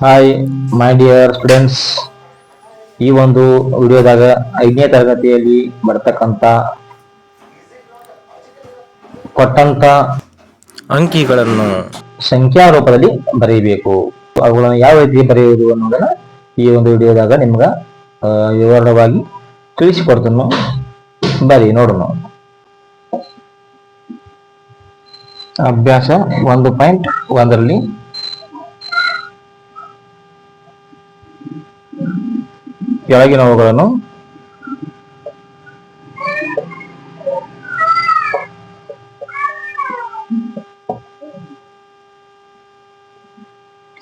Hi my dear students ಈ ಒಂದು ವಿಡಿಯೋದಾಗ ಐದನೇ ತರಗತಿಯಲ್ಲಿ ಬರ್ತಕ್ಕಂಥ ಕೊಟ್ಟಂತ ಅಂಕಿಗಳನ್ನು ಸಂಖ್ಯಾ ರೂಪದಲ್ಲಿ ಬರೀಬೇಕು ಅವುಗಳನ್ನು ಯಾವ ರೀತಿ ಬರೆಯುವುದು ಅನ್ನೋದನ್ನ ಈ ಒಂದು ವಿಡಿಯೋದಾಗ ನಿಮ್ಗ ವಿವರಣವಾಗಿ ವಿವರವಾಗಿ ತಿಳಿಸಿಕೊಡ್ತೀನಿ. ಬರಿ ನೋಡೋಣ. ಅಭ್ಯಾಸ ಒಂದು ಪಾಯಿಂಟ್ ಒಂದರಲ್ಲಿ ಕೆಳಗಿನವುಗಳನ್ನು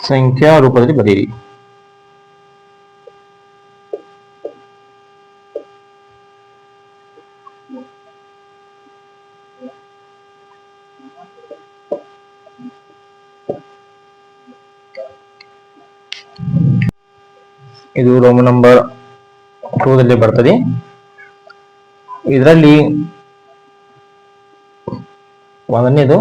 ಸಂಖ್ಯಾ ರೂಪದಲ್ಲಿ ಬರೆಯಿರಿ. ಇದು ರೋಮ್ ನಂಬರ್ ಟೂದಲ್ಲಿ ಬರ್ತದೆ. ಇದರಲ್ಲಿ ಒಂದನೇದು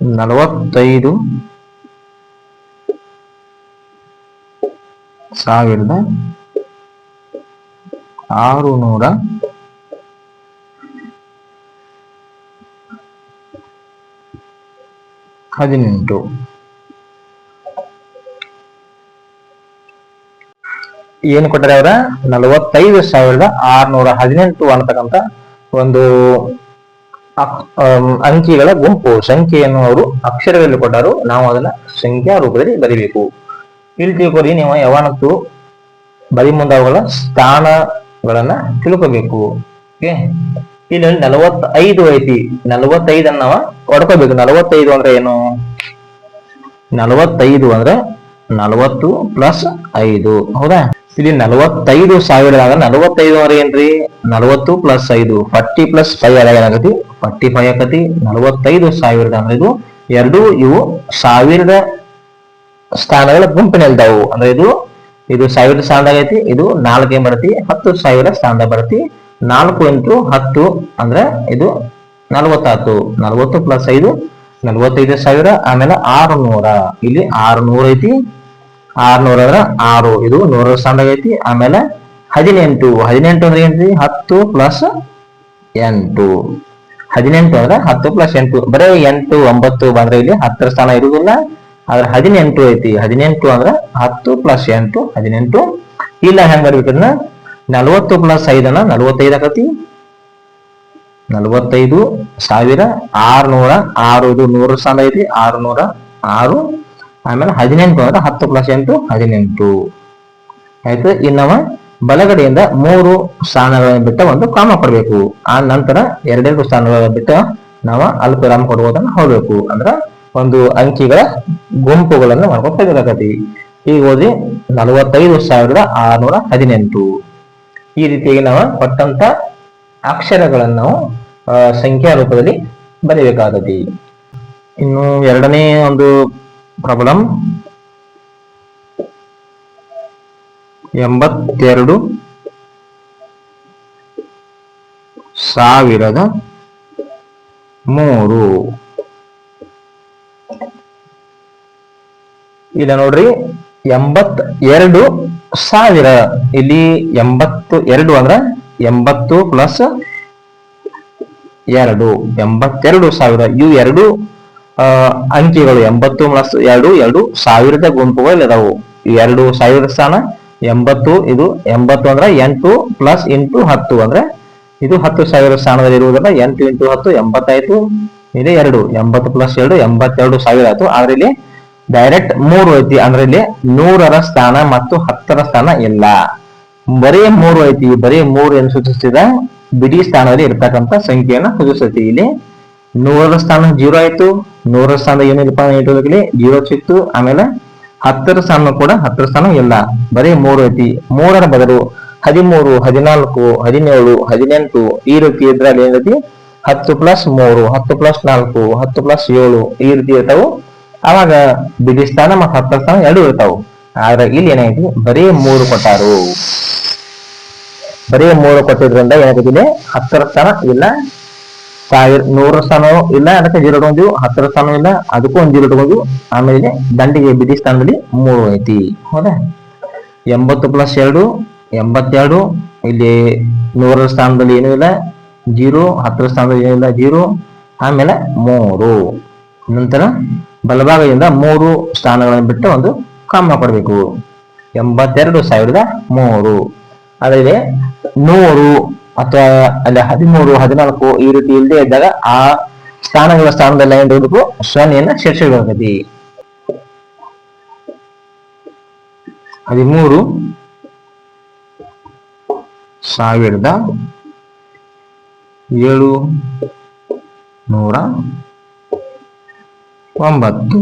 ನಲವತ್ತೈದು ಸಾವಿರದ ಆರುನೂರ ಹದಿನೆಂಟು. ಏನು ಕೊಟ್ಟರೆ ಅವರ? ನಲವತ್ತೈದು ಸಾವಿರದ ಆರ್ನೂರ ಹದಿನೆಂಟು ಅನ್ನತಕ್ಕಂತ ಒಂದು ಅಂಕಿಗಳ ಗುಂಪು. ಸಂಖ್ಯೆಯನ್ನು ಅವರು ಅಕ್ಷರದಲ್ಲಿ ಕೊಟ್ಟರು. ನಾವು ಅದನ್ನ ಸಂಖ್ಯಾ ರೂಪದಲ್ಲಿ ಬರಿಬೇಕು. ಇಲ್ಲಿ ತಿಳ್ಕೊಳ್ಳಿ ನೀವು ಯಾವನತ್ತು ಬರಿ ಮುಂದಾವುಗಳ ಸ್ಥಾನಗಳನ್ನ ತಿಳ್ಕೋಬೇಕು. ಓಕೆ? ಇಲ್ಲಿ ನಲವತ್ತೈದು ಐತಿ. ನಲವತ್ತೈದನ್ನ ನಾವ ಹೊಡ್ಕೋಬೇಕು. ನಲವತ್ತೈದು ಅಂದ್ರೆ ಏನು? ನಲವತ್ತೈದು ಅಂದ್ರೆ ನಲವತ್ತು ಪ್ಲಸ್ ಐದು. ಹೌದಾ? ಇಲ್ಲಿ ನಲವತ್ತೈದು ಸಾವಿರದಾಗ ನಲವತ್ತೈದು ಅಂದ್ರೆ ಏನ್ರಿ? ನಲವತ್ತು ಪ್ಲಸ್ ಐದು. ಫಾರ್ಟಿ ಪ್ಲಸ್ ಫೈವ್ ಅದಾಗ ಏನಾಗತಿ ಫಾರ್ಟಿ ಫೈವ್ ಆಕತಿ ನಲವತ್ತೈದು ಸಾವಿರದ ಅಂದ್ರೆ ಇದು ಎರಡು ಇವು ಸಾವಿರದ ಸ್ಥಾನಗಳ ಗುಂಪಿನಲ್ದಾವು ಅಂದ್ರೆ ಇದು ಇದು ಸಾವಿರದ ಸ್ಥಾನದಾಗ ಐತಿ, ಇದು ನಾಲ್ಕು ಬರತಿ ಹತ್ತು ಸಾವಿರ ಸ್ಥಾನದಾಗ ಬರತಿ ನಾಲ್ಕು ಇಂಟು ಹತ್ತು ಅಂದ್ರೆ ಇದು ನಲವತ್ತಾತು. ನಲವತ್ತು ಪ್ಲಸ್ ಐದು, ನಲವತ್ತೈದು ಸಾವಿರ, ಆಮೇಲೆ ಆರು ನೂರ ಇಲ್ಲಿ ಆರು ನೂರ ಐತಿ. ಆರ್ನೂರ ಅಂದ್ರೆ ಆರು. ಇದು ನೂರ ಸ್ಥಾನದಾಗ ಐತಿ. ಆಮೇಲೆ ಹದಿನೆಂಟು. ಹದಿನೆಂಟು ಅಂದ್ರೆ ಏನ್ರಿ? ಹತ್ತು ಪ್ಲಸ್ ಎಂಟು. ಹದಿನೆಂಟು ಅಂದ್ರೆ ಹತ್ತು ಪ್ಲಸ್ ಎಂಟು. ಬರೀ ಎಂಟು, ಒಂಬತ್ತು ಬಂದ್ರೆ ಇಲ್ಲಿ ಹತ್ತರ ಸ್ಥಾನ ಇರುವುದಿಲ್ಲ ಆದ್ರೆ ಹದಿನೆಂಟು ಐತಿ. ಹದಿನೆಂಟು ಅಂದ್ರೆ ಹತ್ತು ಪ್ಲಸ್ ಎಂಟು, ಹದಿನೆಂಟು. ಇಲ್ಲ ಹೆಂಗ್ ಬರ್ಬೇಕನ್ನ ನಲವತ್ತು ಪ್ಲಸ್ ಐದನ್ನ ನಲವತ್ತೈದು ಆಕತಿ ನಲವತ್ತೈದು ಸಾವಿರ ಆರ್ನೂರ ಆರು, ಇದು ನೂರು ಸ್ಥಾನ ಐತಿ, ಆರುನೂರ ಆರು. ಆಮೇಲೆ ಹದಿನೆಂಟು ಅಂದ್ರೆ ಹತ್ತು ಪ್ಲಸ್ ಎಂಟು ಹದಿನೆಂಟು. ಆಯ್ತು, ಇನ್ನವ ಬಲಗಡೆಯಿಂದ ಮೂರು ಸ್ಥಾನಗಳನ್ನು ಬಿಟ್ಟ ಒಂದು ಕಾಮ ಕೊಡಬೇಕು. ಆ ನಂತರ ಎರಡೆರಡು ಸ್ಥಾನಗಳನ್ನು ಬಿಟ್ಟ ನಾವು ಅಲ್ಪ ವಿರಾಮ ಕೊಡುವುದನ್ನು ಹೋಗ್ಬೇಕು. ಅಂದ್ರ ಒಂದು ಅಂಕಿಗಳ ಗುಂಪುಗಳನ್ನು ಮಾಡ್ಕೊಂಡು ಹೋಗಬೇಕಾಗತಿ ಈಗ ಓದಿ ನಲವತ್ತೈದು ಸಾವಿರದ ಆರ್ನೂರ ಹದಿನೆಂಟು. ಈ ರೀತಿಯಾಗಿ ನಾವು ಕೊಟ್ಟಂತ ಅಕ್ಷರಗಳನ್ನು ನಾವು ಸಂಖ್ಯಾ ರೂಪದಲ್ಲಿ ಬರೀಬೇಕಾಗತಿ ಇನ್ನು ಎರಡನೇ ಒಂದು ಪ್ರಾಬ್ಲಮ್ ಎಂಬತ್ತೆರಡು ಸಾವಿರದ ಮೂರು. ಇಲ್ಲ ನೋಡ್ರಿ, ಎಂಬತ್ತೆರಡು ಸಾವಿರ ಇಲ್ಲಿ ಎಂಬತ್ತು, ಎರಡು ಅಂದ್ರ ಎಂಬತ್ತು ಪ್ಲಸ್ ಎರಡು, ಎಂಬತ್ತೆರಡು ಸಾವಿರ. ಇವು ಎರಡು ಅಂಕಿಗಳು. ಎಂಬತ್ತು ಪ್ಲಸ್ ಎರಡು ಎರಡು ಸಾವಿರದ ಗುಂಪುಗಳು ಇದಾವು. ಎರಡು ಸಾವಿರದ ಸ್ಥಾನ ಎಂಬತ್ತು, ಇದು ಎಂಬತ್ತು ಅಂದ್ರೆ ಎಂಟು ಪ್ಲಸ್ ಇಂಟು ಹತ್ತು ಅಂದ್ರೆ ಇದು ಹತ್ತು ಸಾವಿರ ಸ್ಥಾನದಲ್ಲಿ ಇರುವುದಲ್ಲ ಎಂಟು ಇಂಟು ಹತ್ತು ಎಂಬತ್ತಾಯ್ತು ಇದೆ ಎರಡು. ಎಂಬತ್ತು ಪ್ಲಸ್ ಎರಡು, ಎಂಬತ್ತೆರಡು ಸಾವಿರ ಆಯ್ತು. ಆದ್ರೆ ಇಲ್ಲಿ ಡೈರೆಕ್ಟ್ ಮೂರು ಐತಿ, ಅಂದ್ರೆ ಇಲ್ಲಿ ನೂರರ ಸ್ಥಾನ ಮತ್ತು ಹತ್ತರ ಸ್ಥಾನ ಇಲ್ಲ. ಬರೀ ಮೂರು ಐತಿ, ಬರೀ ಮೂರು ಏನು ಸೂಚಿಸಿದ ಬಿಡಿ ಸ್ಥಾನದಲ್ಲಿ ಇರ್ತಕ್ಕಂಥ ಸಂಖ್ಯೆಯನ್ನು ಸೂಚಿಸ್ತೈತಿ. ಇಲ್ಲಿ ನೂರರ ಸ್ಥಾನ ಜೀರೋ ಆಯ್ತು ನೂರ ಸ್ಥಾನ ಏನಿಲ್ಲಪ್ಪ ಇಟ್ಟೋದಕ್ಕೆ ಜೀರೋ ಸಿಕ್ತು, ಆಮೇಲೆ ಹತ್ತರ ಸ್ಥಾನ ಕೂಡ ಹತ್ತರ ಸ್ಥಾನ ಇಲ್ಲ. ಬರೀ ಮೂರು ಐತಿ. ಮೂರರ ಬದಲು ಹದಿಮೂರು, ಹದಿನಾಲ್ಕು, ಹದಿನೇಳು, ಹದಿನೆಂಟು, ಈ ರೀತಿ ಇದ್ರಲ್ಲಿ ಏನೈತಿ ಹತ್ತು ಪ್ಲಸ್ ಮೂರು, ಹತ್ತು ಪ್ಲಸ್ ನಾಲ್ಕು, ಹತ್ತು ಪ್ಲಸ್ ಏಳು, ಈ ರೀತಿ ಇರ್ತಾವು. ಅವಾಗ ಬಿಡಿ ಸ್ಥಾನ ಮತ್ತು ಹತ್ತರ ಸ್ಥಾನ ಎರಡು ಇರ್ತಾವು. ಆದ್ರೆ ಇಲ್ಲಿ ಏನಾಯ್ತು? ಬರೀ ಮೂರು ಕೊಟ್ಟಾರು. ಬರೀ ಮೂರು ಕೊಟ್ಟಿದ್ರಿಂದ ಏನಾಗತ್ತಿದೆ ಹತ್ತರ ಸ್ಥಾನ ಇಲ್ಲ. ಸಾವಿರ, ನೂರ ಸ್ಥಾನ ಇಲ್ಲ. ಅದಕ್ಕೆ ಜೀರೋ ಇಟ್ಕೊಂಡ್ವಿ ಹತ್ತರ ಸ್ಥಾನ ಇಲ್ಲ. ಅದಕ್ಕೂ ಒಂದು ಜೀರೋ ಇಟ್ಕೊಂಡ್ವಿ ಆಮೇಲೆ ದಂಡಿಗೆ ಬಿಡಿ ಸ್ಥಾನದಲ್ಲಿ ಮೂರು ಐತಿ ಹೌದಾ? ಎಂಬತ್ತು ಪ್ಲಸ್ ಎರಡು, ಎಂಬತ್ತೆರಡು. ಇಲ್ಲಿ ನೂರರ ಸ್ಥಾನದಲ್ಲಿ ಏನೂ ಇಲ್ಲ. ಜೀರೋ, ಹತ್ತರ ಸ್ಥಾನದಲ್ಲಿ ಏನೂ ಇಲ್ಲ. ಜೀರೋ, ಆಮೇಲೆ ಮೂರು. ನಂತರ ಬಲಭಾಗದಿಂದ ಮೂರು ಸ್ಥಾನಗಳನ್ನು ಬಿಟ್ಟು ಒಂದು ಕಾಮ ಕೊಡಬೇಕು. ಎಂಬತ್ತೆರಡು ಸಾವಿರದ ಮೂರು. ಅದೇ ನೂರು ಅಥವಾ ಅಲ್ಲಿ ಹದಿಮೂರು, ಹದಿನಾಲ್ಕು ಈ ರೀತಿ ಇಲ್ಲದೆ ಇದ್ದಾಗ ಆ ಸ್ಥಾನಗಳ ಸ್ಥಾನದಲ್ಲಿ ಏನು ಇಡಬೇಕು ಸೊನ್ನೆಯನ್ನ ಸೇರಿಸಬೇಕಾಗತಿ ಹದಿಮೂರು ಸಾವಿರದ ಏಳು ನೂರ ಒಂಬತ್ತು.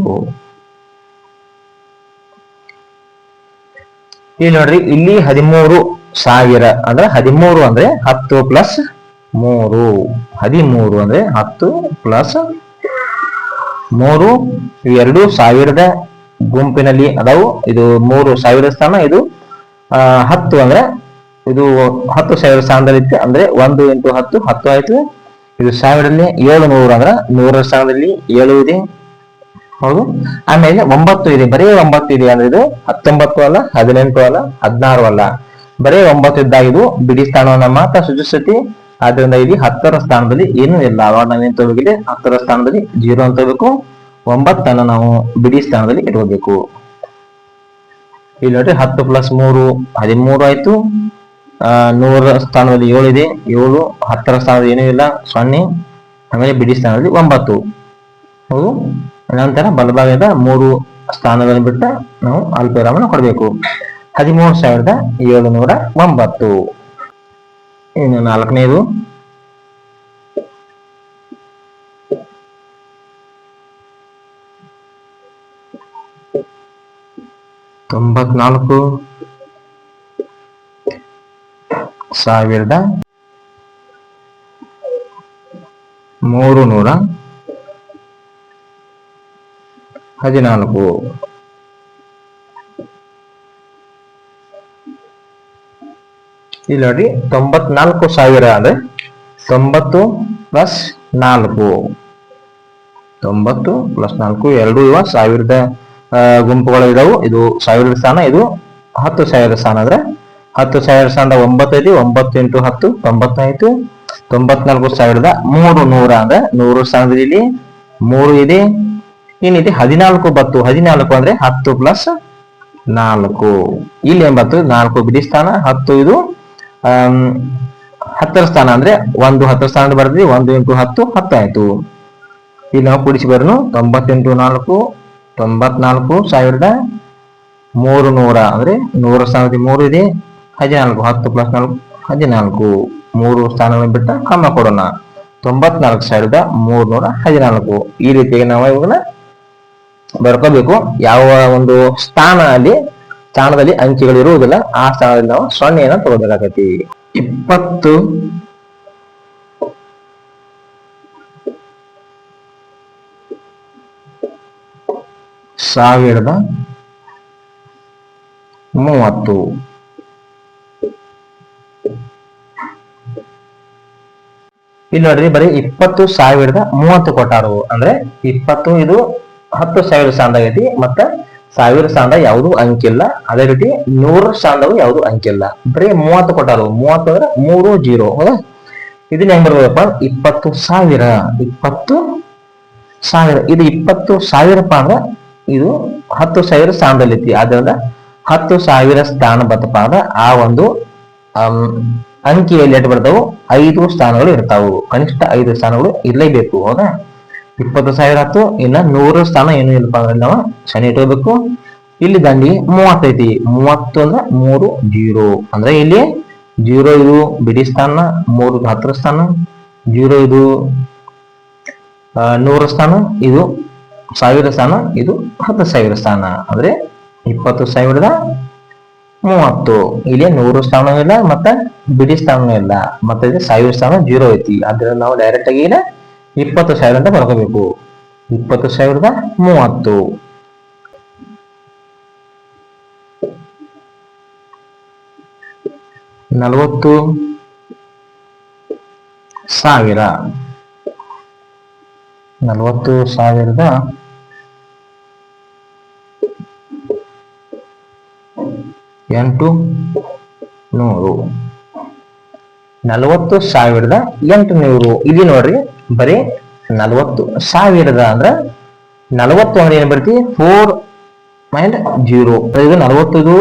ಇಲ್ಲಿ ನೋಡ್ರಿ, ಇಲ್ಲಿ ಹದಿಮೂರು ಸಾವಿರ ಅಂದ್ರೆ ಹದಿಮೂರು ಅಂದ್ರೆ ಹತ್ತು ಪ್ಲಸ್ ಮೂರು. ಹದಿಮೂರು ಅಂದ್ರೆ ಹತ್ತು ಪ್ಲಸ್ ಮೂರು. ಎರಡು ಸಾವಿರದ ಗುಂಪಿನಲ್ಲಿ ಅದಾವು. ಇದು ಮೂರು ಸಾವಿರ ಸ್ಥಾನ, ಇದು ಹತ್ತು ಅಂದ್ರೆ, ಇದು ಹತ್ತು ಸಾವಿರ ಸ್ಥಾನದಲ್ಲಿ ಅಂದ್ರೆ ಒಂದು ಇಂಟು ಹತ್ತು ಹತ್ತು ಆಯ್ತು ಇದು ಸಾವಿರದಲ್ಲಿ ಏಳು ನೂರು ಅಂದ್ರೆ ನೂರರ ಸ್ಥಾನದಲ್ಲಿ ಏಳು ಇದೆ ಹೌದು? ಆಮೇಲೆ ಒಂಬತ್ತು ಇದೆ, ಬರೀ ಒಂಬತ್ತು ಇದೆ ಅಂದ್ರೆ ಇದು ಹತ್ತೊಂಬತ್ತು ಅಲ್ಲ, ಹದಿನೆಂಟು ಅಲ್ಲ, ಹದಿನಾರು ಅಲ್ಲ. ಬರೀ ಒಂಬತ್ತು ಇದ್ದಾಗ ಇದು ಬಿಡಿ ಸ್ಥಾನವನ್ನ ಮಾತ್ರ ಸೂಚಿಸುತ್ತೆ. ಆದ್ರಿಂದ ಇಲ್ಲಿ ಹತ್ತರ ಸ್ಥಾನದಲ್ಲಿ ಏನೂ ಇಲ್ಲ. ಅವಾಗ ನಾವೇನ್ ತಗೋಬೇಕಿದೆ? ಹತ್ತರ ಸ್ಥಾನದಲ್ಲಿ ಜೀರೋ ಅಂತ ಒಂಬತ್ತನ್ನ ನಾವು ಬಿಡಿ ಸ್ಥಾನದಲ್ಲಿ ಇಡಬೇಕು ಇಲ್ಲಿ ನೋಡ್ರಿ ಹತ್ತು ಪ್ಲಸ್ ಮೂರು, ಹದಿಮೂರು ಆಯ್ತು. ನೂರ ಸ್ಥಾನದಲ್ಲಿ ಏಳು ಇದೆ. ಏಳು, ಹತ್ತರ ಸ್ಥಾನದಲ್ಲಿ ಏನೂ ಇಲ್ಲ. ಸೊನ್ನೆ, ಆಮೇಲೆ ಬಿಡಿ ಸ್ಥಾನದಲ್ಲಿ ಒಂಬತ್ತು. ಹೌದು? ನಂತರ ಬಲಭಾಗದ ಮೂರು ಸ್ಥಾನಗಳನ್ನು ಬಿಟ್ಟು ನಾವು ಅಲ್ಪವಿರಾಮನ ಕೊಡಬೇಕು. ಹದಿಮೂರು ಸಾವಿರದ ಏಳುನೂರ ಒಂಬತ್ತು. ಇನ್ನು ನಾಲ್ಕನೇದು. ತೊಂಬತ್ನಾಲ್ಕು. ಸಾವಿರದ ಮೂರು ನೂರ ಹದಿನಾಲ್ಕು ಇಲ್ಲಿ ನೋಡಿ, ತೊಂಬತ್ನಾಲ್ಕು ಸಾವಿರ ಅಂದ್ರೆ ತೊಂಬತ್ತು ಪ್ಲಸ್ ನಾಲ್ಕು. ತೊಂಬತ್ತು ಪ್ಲಸ್ ನಾಲ್ಕು, ಎರಡು ಇವ ಸಾವಿರದ ಗುಂಪುಗಳು ಇದಾವು. ಇದು ಸಾವಿರದ ಸ್ಥಾನ, ಇದು ಹತ್ತು ಸಾವಿರ ಸ್ಥಾನ ಅಂದ್ರೆ ಹತ್ತು ಸಾವಿರ ಸ್ಥಾನದ ಒಂಬತ್ತು ಐತಿ ಒಂಬತ್ತು ಇಂಟು ಹತ್ತು, ತೊಂಬತ್ತೈದು, ತೊಂಬತ್ನಾಲ್ಕು ಸಾವಿರದ ಮೂರು ನೂರ ಅಂದ್ರೆ ನೂರು ಸ್ಥಾನದಲ್ಲಿ ಮೂರು ಇದೆ. ಏನಿದೆ ಹದಿನಾಲ್ಕು ಬತ್ತು. ಹದಿನಾಲ್ಕು ಅಂದ್ರೆ ಹತ್ತು ಪ್ಲಸ್ ನಾಲ್ಕು. ಇಲ್ಲಿ ಎಂಬತ್ತು ನಾಲ್ಕು ಬಿಡಿ ಸ್ಥಾನ, ಹತ್ತು ಇದು ಹತ್ತರ ಸ್ಥಾನ ಅಂದ್ರೆ ಒಂದು ಹತ್ತರ ಸ್ಥಾನ ಬರ್ತೀವಿ ಒಂದು ಎಂಟು ಹತ್ತು, ಹತ್ತಾಯ್ತು. ಇಲ್ಲಿ ನಾವು ಕೂಡಿಸಿ ಬರೋನು, ತೊಂಬತ್ತೆಂಟು ನಾಲ್ಕು, ತೊಂಬತ್ನಾಲ್ಕು, ಸಾವಿರದ ಮೂರು ನೂರ. ಅಂದ್ರೆ ನೂರ ಸ್ಥಾನದಲ್ಲಿ ಮೂರು ಇದೆ. ಹದಿನಾಲ್ಕು, ಹತ್ತು ಪ್ಲಸ್ ನಾಲ್ಕು, ಹದಿನಾಲ್ಕು. ಮೂರು ಸ್ಥಾನಗಳನ್ನು ಬಿಟ್ಟ ಕಮ್ಮ ಕೊಡೋಣ. ತೊಂಬತ್ನಾಲ್ಕು ಸಾವಿರದ ಮೂರ್ನೂರ ಹದಿನಾಲ್ಕು. ಈ ರೀತಿಯಾಗಿ ನಾವು ಇವುಗಳನ್ನ ಬರ್ಕೋಬೇಕು. ಯಾವ ಒಂದು ಸ್ಥಾನ ಅಲ್ಲಿ ಸ್ಥಾನದಲ್ಲಿ ಅಂಕಿಗಳು ಇರುವುದಿಲ್ಲ ಆ ಸ್ಥಾನದಲ್ಲಿ ನಾವು ಸೊನ್ನೆಯನ್ನು ತಗೋಬೇಕಾಗತಿ ಇಪ್ಪತ್ತು. ಸಾವಿರದ ಮೂವತ್ತು. ಇಲ್ಲಿ ನೋಡ್ರಿ ಬರೀ ಇಪ್ಪತ್ತು ಸಾವಿರದ ಮೂವತ್ತು ಕೊಟ್ಟಾರು. ಅಂದ್ರೆ ಇಪ್ಪತ್ತು ಇದು ಹತ್ತು ಸಾವಿರ ಸ್ಥಾನದಾಗ ಐತಿ, ಮತ್ತ ಸಾವಿರ ಸ್ಥಾನದ ಯಾವುದು ಅಂಕಿಲ್ಲ ಅದೇ ರೀತಿ ನೂರ ಸ್ಥಾನದವು ಯಾವುದು ಅಂಕಿಲ್ಲ ಬರೀ ಮೂವತ್ತು ಕೊಟ್ಟಾರು ಮೂವತ್ತು ಅಂದ್ರೆ ಮೂರು ಜೀರೋ. ಹೌದಾ? ಇದನ್ನ ಹೆಂಗ್ ಬರ್ಬೋದಪ್ಪ? ಇಪ್ಪತ್ತು ಸಾವಿರ. ಇಪ್ಪತ್ತು ಸಾವಿರ. ಇದು ಇಪ್ಪತ್ತು ಸಾವಿರಪ್ಪ ಅಂದ್ರೆ ಇದು ಹತ್ತು ಸಾವಿರ ಸ್ಥಾನದಲ್ಲಿ ಐತಿ. ಆದ್ರಿಂದ ಹತ್ತು ಸಾವಿರ ಸ್ಥಾನ ಬತ್ತಪ್ಪ ಅಂದ್ರ ಆ ಒಂದು ಅಂಕಿಯಲ್ಲಿ ಎಟ್ ಬರ್ತಾವು ಐದು ಸ್ಥಾನಗಳು ಇರ್ತಾವು. ಕನಿಷ್ಠ ಐದು ಸ್ಥಾನಗಳು ಇರಲೇಬೇಕು. ಹೌದಾ? ಇಪ್ಪತ್ತು ಸಾವಿರ ಆಯ್ತು ಇಲ್ಲ ನೂರು ಸ್ಥಾನ ಏನು ಇಲ್ಲಪ್ಪ ಅಂದ್ರೆ ನಾವು ಶನಿ ಇಟ್ಕೋಬೇಕು ಇಲ್ಲಿ ದಂಡಿ ಮೂವತ್ತೈತಿ ಮೂವತ್ತು ಅಂದ್ರೆ ಮೂರು ಜೀರೋ. ಅಂದ್ರೆ ಇಲ್ಲಿ ಜೀರೋ ಇದು ಬಿಡಿ ಸ್ಥಾನ, ಮೂರು ಹತ್ತರ ಸ್ಥಾನ, ಜೀರೋ ಇದು ನೂರು ಸ್ಥಾನ, ಇದು ಸಾವಿರ ಸ್ಥಾನ, ಇದು ಹತ್ತು ಸಾವಿರ ಸ್ಥಾನ. ಅಂದ್ರೆ ಇಪ್ಪತ್ತು ಸಾವಿರದ ಮೂವತ್ತು. ಇಲ್ಲಿ ನೂರು ಸ್ಥಾನ ಇಲ್ಲ, ಮತ್ತೆ ಬಿಡಿ ಸ್ಥಾನ ಇಲ್ಲ. ಮತ್ತೆ ಇದು ಸಾವಿರ ಸ್ಥಾನ, ಜೀರೋ ಐತಿ. ಆದ್ರೆ ನಾವು ಡೈರೆಕ್ಟ್ ಆಗಿ ಇಲ್ಲಿ ಇಪ್ಪತ್ತು ಸಾವಿರ ಅಂತ ಬರ್ಕೋಬೇಕು. ಇಪ್ಪತ್ತು ಸಾವಿರದ ಮೂವತ್ತು. ನಲವತ್ತು ಸಾವಿರ. ನಲವತ್ತು ಸಾವಿರದ ಎಂಟು ನೂರು. ನಲವತ್ತು ಸಾವಿರದ ಎಂಟು ನೂರು ಇದು ನೋಡ್ರಿ ಬರೀ ನಲವತ್ತು. ಸಾವಿರದ ಅಂದ್ರೆ ನಲವತ್ತು ಅಂದ್ರೆ ಏನ್ ಬರ್ತಿ? ಫೋರ್ ಮೈಂಡ್ ಜೀರೋ ಇದು ನಲವತ್ತದು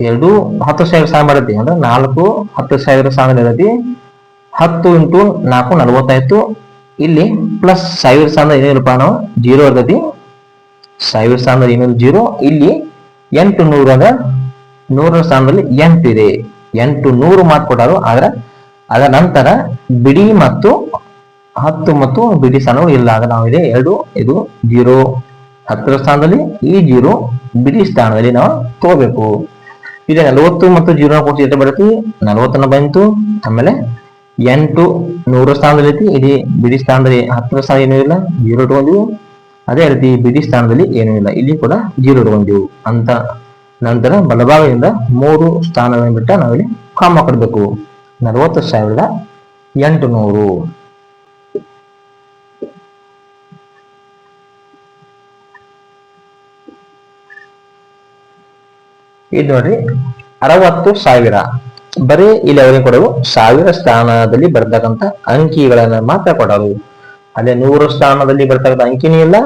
ಎರಡು ಹತ್ತು ಸಾವಿರ ಸಾವಿರ ಬರುತ್ತೆ. ಅಂದ್ರೆ ನಾಲ್ಕು ಹತ್ತು ಸಾವಿರ ಸಾವಿರ ಇರತಿ ಹತ್ತು ಇಂಟು ನಾಲ್ಕು ನಲವತ್ತಾಯ್ತು ಇಲ್ಲಿ ಪ್ಲಸ್ ಸಾವಿರ ಸಾವಿರ ಏನಿಲ್ಲಪ್ಪ ನಾವು? ಜೀರೋ ಇರ್ತೈತಿ. ಸಾವಿರ ಸಾವಿರದ ಏನಿಲ್ಲ? ಜೀರೋ ಇಲ್ಲಿ ಎಂಟು ನೂರು ಅಂದ್ರೆ ನೂರರ ಸ್ಥಾನದಲ್ಲಿ ಎಂಟು ಇದೆ ಎಂಟು ನೂರು ಮಾರ್ಕ್ ಕೊಟ್ಟಾರು. ಆದ್ರೆ ಅದರ ನಂತರ ಬಿಡಿ ಮತ್ತು ಹತ್ತು ಮತ್ತು ಬಿಡಿ ಸ್ಥಾನವು ಇಲ್ಲ. ಆಗ ನಾವು ಇದೆ ಎರಡು, ಇದು ಜೀರೋ, ಹತ್ತರ ಸ್ಥಾನದಲ್ಲಿ ಈ ಜೀರೋ, ಬಿಡಿ ಸ್ಥಾನದಲ್ಲಿ ನಾವು ತಗೋಬೇಕು. ಇದೆ ನಲವತ್ತು ಮತ್ತು ಜೀರೋ ಕೊಟ್ಟು ಎಷ್ಟು ಬರುತ್ತೆ? ನಲವತ್ತನ್ನು ಬಂತು, ಆಮೇಲೆ ಎಂಟು, ನೂರ ಸ್ಥಾನದಲ್ಲಿ ಐತಿ. ಇಲ್ಲಿ ಬಿಡಿ ಸ್ಥಾನದಲ್ಲಿ ಹತ್ತರ ಸ್ಥಾನ ಏನೂ ಇಲ್ಲ, ಜೀರೋ ಇಟ್ಕೊಂಡಿವು. ಅದೇ ರೀತಿ ಬಿಡಿ ಸ್ಥಾನದಲ್ಲಿ ಏನೂ ಇಲ್ಲ. ಇಲ್ಲಿ ಕೂಡ ಜೀರೋ ಇಟ್ಕೊಂಡಿವು ಅಂತ ನಂತರ ಬಲಭಾಗದಿಂದ ಮೂರು ಸ್ಥಾನಗಳನ್ನು ಬಿಟ್ಟ ನಾವಿಲ್ಲಿ ಕಾಮ ಕೊಡಬೇಕು. ನಲವತ್ತು ಸಾವಿರದ ಎಂಟು ನೂರು ಇದು ನೋಡ್ರಿ ಅರವತ್ತು ಸಾವಿರ. ಬರೀ ಇಲ್ಲಿ ಅವರಿಗೆ ಕೊಡೋದು ಸಾವಿರ ಸ್ಥಾನದಲ್ಲಿ ಬರ್ತಕ್ಕಂಥ ಅಂಕಿಗಳನ್ನ ಮಾತ್ರ ಕೊಡೋದು. ಅದೇ ನೂರು ಸ್ಥಾನದಲ್ಲಿ ಬರ್ತಕ್ಕಂಥ ಅಂಕಿನೂ ಇಲ್ಲ,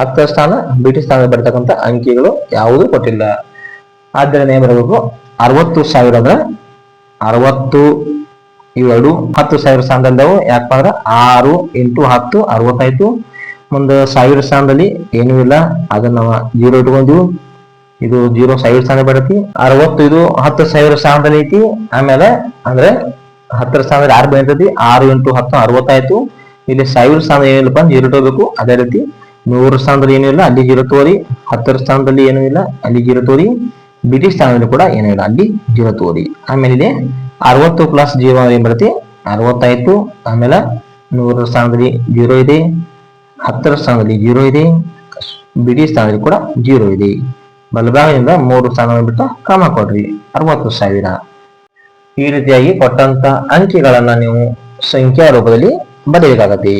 ಹತ್ತು ಸ್ಥಾನ, ಬಿಟಿ ಸ್ಥಾನದಲ್ಲಿ ಬರ್ತಕ್ಕಂಥ ಅಂಕಿಗಳು ಯಾವುದೂ ಕೊಟ್ಟಿಲ್ಲ. ಆದ್ದರಿಂದ ಏನ್ ಬರಬೇಕು ಅರವತ್ತು ಸಾವಿರದ ಅರವತ್ತು ಏಳು, ಹತ್ತು ಸಾವಿರ ಸ್ಥಾನದಲ್ಲವು ಯಾಕಪ್ಪ ಅಂದ್ರೆ ಆರು ಎಂಟು ಹತ್ತು ಅರವತ್ತಾಯ್ತು ಮುಂದೆ ಸಾವಿರ ಸ್ಥಾನದಲ್ಲಿ ಏನೂ ಇಲ್ಲ. ಅದನ್ನ ನಾವು ಜೀರೋ ಇಟ್ಕೊಂಡ್ವಿ ಇದು ಜೀರೋ ಸಾವಿರ ಸ್ಥಾನ ಬರತಿ ಅರವತ್ತು ಇದು ಹತ್ತು ಸಾವಿರ ಸ್ಥಾನದಲ್ಲಿ ಐತಿ. ಆಮೇಲೆ ಅಂದ್ರೆ ಹತ್ತರ ಸ್ಥಾನದಲ್ಲಿ ಆರು ಬರ್ತೈತಿ ಆರು ಎಂಟು ಹತ್ತು ಅರವತ್ತಾಯ್ತು. ಇಲ್ಲಿ ಸಾವಿರ ಸ್ಥಾನ ಏನಿಲ್ಲಪ್ಪ ಜೀರೋ ಇಟ್ಕೋಬೇಕು ಅದೇ ರೀತಿ ನೂರು ಸ್ಥಾನದಲ್ಲಿ ಏನೂ ಇಲ್ಲ ಅಲ್ಲಿ ಜೀರೋ ತೋರಿ. ಹತ್ತರ ಸ್ಥಾನದಲ್ಲಿ ಏನೂ ಇಲ್ಲ, ಅಲ್ಲಿ ಜೀರೋ ತೋರಿ. ಬಿಟಿ ಸ್ಥಾನದಲ್ಲಿ ಕೂಡ ಏನೂ ಇಲ್ಲ, ಅಲ್ಲಿ ಜೀರೋ ತೋರಿ. ಆಮೇಲೆ ಇದೆ ಅರವತ್ತು ಪ್ಲಸ್ ಜೀರೋ ಏನ್ ಬರುತ್ತೆ? ಅರವತ್ತಾಯ್ತು. ಆಮೇಲೆ ನೂರರ ಸ್ಥಾನದಲ್ಲಿ ಜೀರೋ ಇದೆ. ಹತ್ತರ ಸ್ಥಾನದಲ್ಲಿ ಜೀರೋ ಇದೆ. ಬಿಡಿ ಸ್ಥಾನದಲ್ಲಿ ಕೂಡ ಜೀರೋ ಇದೆ. ಬಲಭಾಗದಿಂದ ಮೂರು ಸ್ಥಾನವನ್ನು ಬಿಟ್ಟು ಕಾಮ ಕೊಡ್ರಿ. ಅರವತ್ತು ಸಾವಿರ. ಈ ರೀತಿಯಾಗಿ ಕೊಟ್ಟಂತ ಅಂಕಿಗಳನ್ನ ನೀವು ಸಂಖ್ಯಾ ರೂಪದಲ್ಲಿ ಬರೆಯಬೇಕಾಗತ್ತೆ